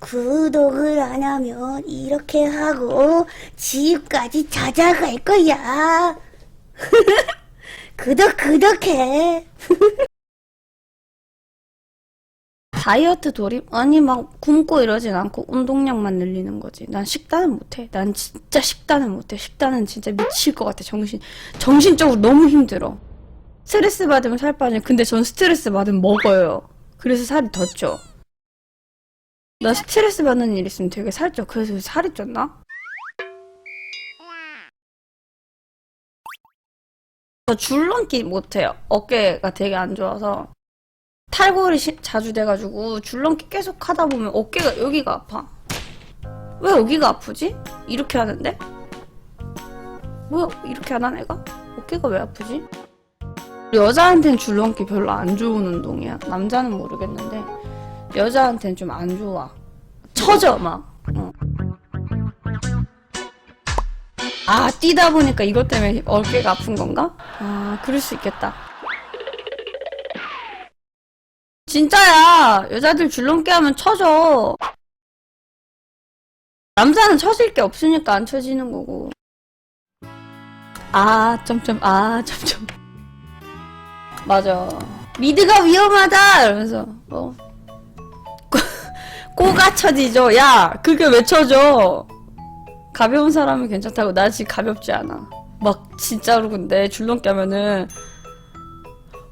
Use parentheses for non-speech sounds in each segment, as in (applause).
구독을 안 하면 이렇게 하고 집까지 찾아갈 거야. (laughs) 구독, 구독해. (laughs) 다이어트 돌입? 아니 막 굶고 이러진 않고 운동량만 늘리는 거지. 난 식단은 못해. 난 진짜 식단은 못해. 식단은 진짜 미칠 것 같아. 정신 정신적으로 너무 힘들어. 스트레스 받으면 살 빠져. 근데 전 스트레스 받으면 먹어요. 그래서 살이 더 쪄. 나 스트레스 받는 일 있으면 되게 살쪄. 그래서 살이 쪘나? 저 줄넘기 못해요. 어깨가 되게 안 좋아서. 탈골이 시- 자주 돼가지고 줄넘기 계속 하다 보면 어깨가 여기가 아파. 왜 여기가 아프지? 이렇게 하는데? 뭐야 이렇게 안 하는 애가? 어깨가 왜 아프지? 여자한텐 줄넘기 별로 안 좋은 운동이야. 남자는 모르겠는데 여자한텐 좀안 좋아. 처져 막. 어. 아 뛰다 보니까 이것 때문에 어깨가 아픈 건가? 아 그럴 수 있겠다. 진짜야. 여자들 줄넘기 하면 쳐져. 남자는 쳐질 게 없으니까 안 쳐지는 거고. 아, 점점, 아, 점점. 맞아. 미드가 위험하다! 이러면서, 어. 꼬- 꼬가 쳐지죠. 야, 그게 왜 쳐져? 가벼운 사람은 괜찮다고. 나 지금 가볍지 않아. 막, 진짜로 근데 줄넘기 하면은,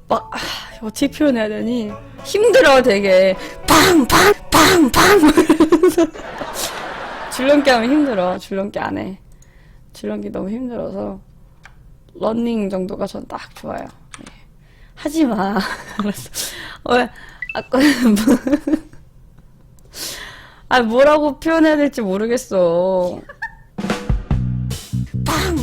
막, 아, 어떻게 표현해야 되니? 힘들어, 되게. 이러면서. (laughs) 줄넘기 하면 힘들어. 줄넘기 안 해. 줄넘기 너무 힘들어서. 러닝 정도가 전 딱 좋아요. 네. 하지 마. (laughs) 알았어. 왜, 아까, 뭐. 아, 뭐라고 표현해야 될지 모르겠어. 팡.